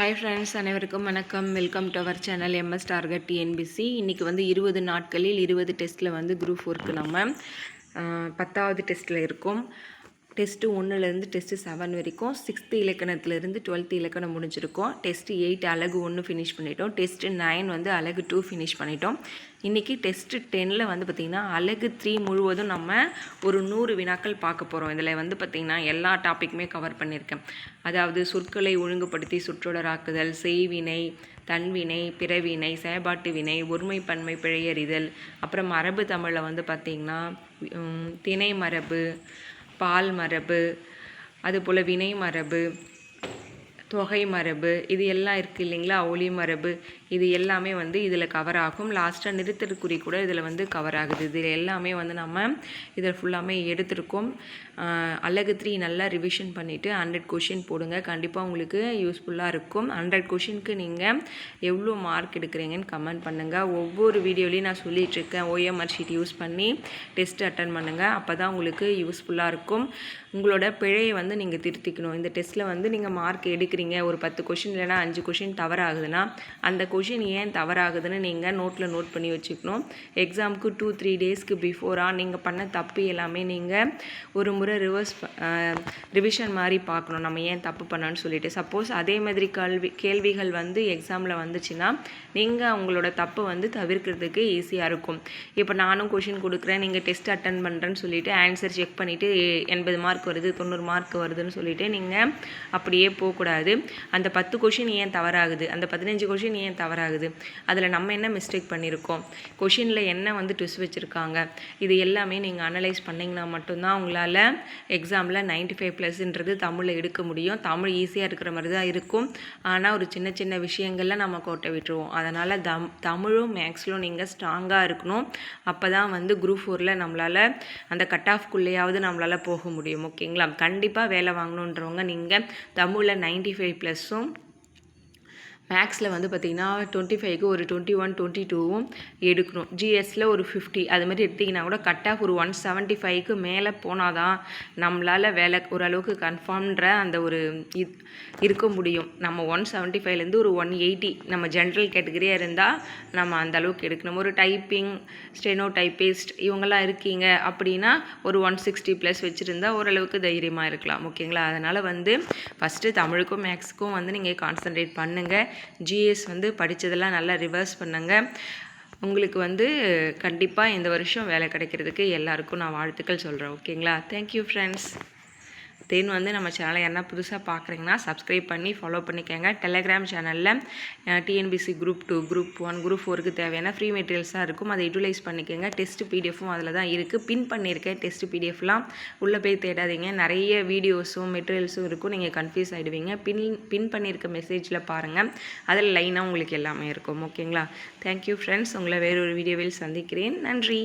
Hi friends அனைவருக்கும் வணக்கம். Welcome to our channel MS target TNPSC இன்றைக்கி வந்து இருபது நாட்களில் இருபது டெஸ்ட்டில் வந்து குரூப் ஃபோருக்கு நம்ம பத்தாவது டெஸ்ட்டில் இருக்கோம். டெஸ்ட்டு ஒன்றுலேருந்து டெஸ்ட்டு செவன் வரைக்கும் சிக்ஸ்த்து இலக்கணத்துலேருந்து டுவெல்த்து இலக்கணம் முடிஞ்சிருக்கோம். டெஸ்ட்டு எயிட் அழகு ஒன்று ஃபினிஷ் பண்ணிட்டோம். டெஸ்ட்டு நைன் வந்து அழகு டூ ஃபினிஷ் பண்ணிட்டோம். இன்றைக்கி டெஸ்ட்டு டென்னில் வந்து பார்த்திங்கன்னா அழகு த்ரீ முழுவதும் நம்ம ஒரு நூறு வினாக்கள் பார்க்க போகிறோம் இதில் வந்து பார்த்திங்கன்னா எல்லா டாப்பிக்குமே கவர் பண்ணியிருக்கேன். அதாவது சொற்களை ஒழுங்குபடுத்தி சுற்றொடராக்குதல் செய்வினை தன்வினை பிறவினை செயற்பாட்டு வினை ஒருமைப்பன்மை பிழையறிதல் அப்புறம் மரபு தமிழில் வந்து பார்த்திங்கன்னா திணை மரபு பால் மரபு அதுபோல் வினை மரபு தொகை மரபு இது எல்லாம் இருக்குது இல்லைங்களா? ஒளி மரபு. இது எல்லாமே வந்து இதில் கவர் ஆகும். லாஸ்ட்டாக நிறுத்தற்குறி கூட இதில் வந்து கவர் ஆகுது. இதில் எல்லாமே வந்து நம்ம இதில் ஃபுல்லாமே எடுத்திருக்கோம். அழகு த்ரீ நல்லா ரிவிஷன் பண்ணிவிட்டு ஹண்ட்ரட் கொஷின் போடுங்க. கண்டிப்பாக உங்களுக்கு யூஸ்ஃபுல்லாக இருக்கும். ஹண்ட்ரட் கொஷினுக்கு நீங்கள் எவ்வளோ மார்க் எடுக்கிறீங்கன்னு கமெண்ட் பண்ணுங்கள் ஒவ்வொரு வீடியோலையும் நான் சொல்லிகிட்ருக்கேன் ஓஎம்ஆர் ஷீட் யூஸ் பண்ணி டெஸ்ட் அட்டன் பண்ணுங்கள் அப்போ தான் உங்களுக்கு யூஸ்ஃபுல்லாக இருக்கும். உங்களோட பிழையை வந்து நீங்கள் திருத்திக்கணும். இந்த டெஸ்ட்டில் வந்து நீங்கள் மார்க் எடுக்கிறீங்க. ஒரு பத்து கொஷின் இல்லைனா அஞ்சு கொஷின் தவறாகுதுன்னா அந்த கொஷின் கொஷின் ஏன் தவறாகுதுன்னு நீங்கள் நோட்டில் நோட் பண்ணி வச்சுக்கணும். எக்ஸாமுக்கு டூ த்ரீ டேஸ்க்கு பிஃபோராக நீங்கள் பண்ண தப்பு எல்லாமே நீங்கள் ஒரு முறை ரிவர்ஸ் ரிவிஷன் மாதிரி பார்க்கணும். நம்ம ஏன் தப்பு பண்ணோன்னு சொல்லிட்டு. சப்போஸ் அதே மாதிரி கல்வி கேள்விகள் வந்து எக்ஸாமில் வந்துச்சுன்னா நீங்கள் உங்களோட தப்பை வந்து தவிர்க்கிறதுக்கு ஈஸியாக இருக்கும். இப்போ நானும் கொஷின் கொடுக்குறேன் நீங்கள் டெஸ்ட் அட்டன் பண்ணுறேன்னு சொல்லிட்டு ஆன்சர் செக் பண்ணிவிட்டு எண்பது மார்க் வருது தொண்ணூறு மார்க் வருதுன்னு சொல்லிட்டு நீங்கள் அப்படியே போகக்கூடாது. அந்த பத்து கொஷின் ஏன் தவறாகுது? அந்த பதினஞ்சு கொஷின் ஏன் தவறாகுது. அதில் நம்ம என்ன மிஸ்டேக் பண்ணியிருக்கோம் கொஷினில் என்ன வந்து ட்விஸ் வச்சுருக்காங்க? இது எல்லாமே நீங்கள் அனலைஸ் பண்ணிங்கன்னா மட்டும்தான் உங்களால் எக்ஸாமில் 95 ஃபைவ் ப்ளஸ்ன்றது தமிழில் எடுக்க முடியும். தமிழ் ஈஸியாக இருக்கிற மாதிரி தான் இருக்கும். ஆனால் ஒரு சின்ன சின்ன விஷயங்கள்ல நம்ம கோட்டை விட்டுருவோம். அதனால் தம் தமிழும் மேக்ஸ்லும் நீங்கள் ஸ்ட்ராங்காக இருக்கணும். அப்போ தான் வந்து குரூப் ஃபோரில் நம்மளால் அந்த கட் ஆஃப்குள்ளேயாவது நம்மளால் போக முடியும். ஓகேங்களா கண்டிப்பாக வேலை வாங்கணுன்றவங்க நீங்கள் தமிழில் 95 ஃபைவ் ப்ளஸ்ஸும் மேக்ஸில் வந்து பார்த்திங்கன்னா டுவெண்ட்டி ஃபைவ்க்கு ஒரு டுவெண்ட்டி ஒன் டுவெண்ட்டி டூவும் எடுக்கணும் ஜிஎஸ்சில் ஒரு ஃபிஃப்டி அது மாதிரி எடுத்திங்கன்னா கூட கட் ஆஃப் ஒரு ஒன் செவன்ட்டி ஃபைவ்க்கு மேலே போனால் தான் நம்மளால் வேலை ஓரளவுக்கு கன்ஃபார்ம்ன்ற அந்த ஒரு இது இருக்க முடியும். நம்ம ஒன் செவன்ட்டி ஃபைவ்லேருந்து ஒரு ஒன் எயிட்டி நம்ம ஜென்ரல் கேட்டகரியாக இருந்தால் நம்ம அந்த அளவுக்கு எடுக்கணும். ஒரு டைப்பிங் ஸ்டெனோ டைப்பிஸ்ட் இவங்கெல்லாம் இருக்கீங்க அப்படின்னா ஒரு ஒன் சிக்ஸ்டி ப்ளஸ் வச்சுருந்தா ஓரளவுக்கு தைரியமாக இருக்கலாம். ஓகேங்களா அதனால் வந்து ஃபஸ்ட்டு தமிழுக்கும் மேக்ஸுக்கும் வந்து நீங்கள் கான்சன்ட்ரேட் பண்ணுங்கள் ஜிஎஸ் வந்து படித்ததெல்லாம் நல்லா ரிவர்ஸ் பண்ணுங்க. உங்களுக்கு வந்து கண்டிப்பாக இந்த வருஷம் வேலை கிடைக்கிறதுக்கு எல்லாருக்கும் நான் வாழ்த்துக்கள் சொல்கிறேன் ஓகேங்களா தேங்க்யூ ஃப்ரெண்ட்ஸ் தென் வந்து நம்ம சேனலை என்ன புதுசாக பார்க்குறீங்கன்னா சப்ஸ்கிரைப் பண்ணி ஃபாலோ பண்ணிக்கோங்க. டெலகிராம் சேனலில் TNPSC group two group one group ஃபோருக்கு தேவையான ஃப்ரீ மெட்டீரியல்ஸாக இருக்கும். அதை யூட்டிலைஸ் பண்ணிக்கோங்க. டெஸ்ட் பிடிஎஃப்பும் அதில் தான் இருக்குது பின் பண்ணியிருக்கேன். டெஸ்ட் பிடிஎஃப்லாம் உள்ளே போய் தேடாதீங்க. நிறைய வீடியோஸும் மெட்டீரியல்ஸும் இருக்கும். நீங்கள் கன்ஃபியூஸ் ஆகிடுவீங்க பின் பின் பண்ணியிருக்க மெசேஜில் பாருங்கள் அதில் லைனாக உங்களுக்கு எல்லாமே இருக்கும். ஓகேங்களா தேங்க்யூ ஃப்ரெண்ட்ஸ் உங்களை வேறொரு வீடியோவில் சந்திக்கிறேன். நன்றி.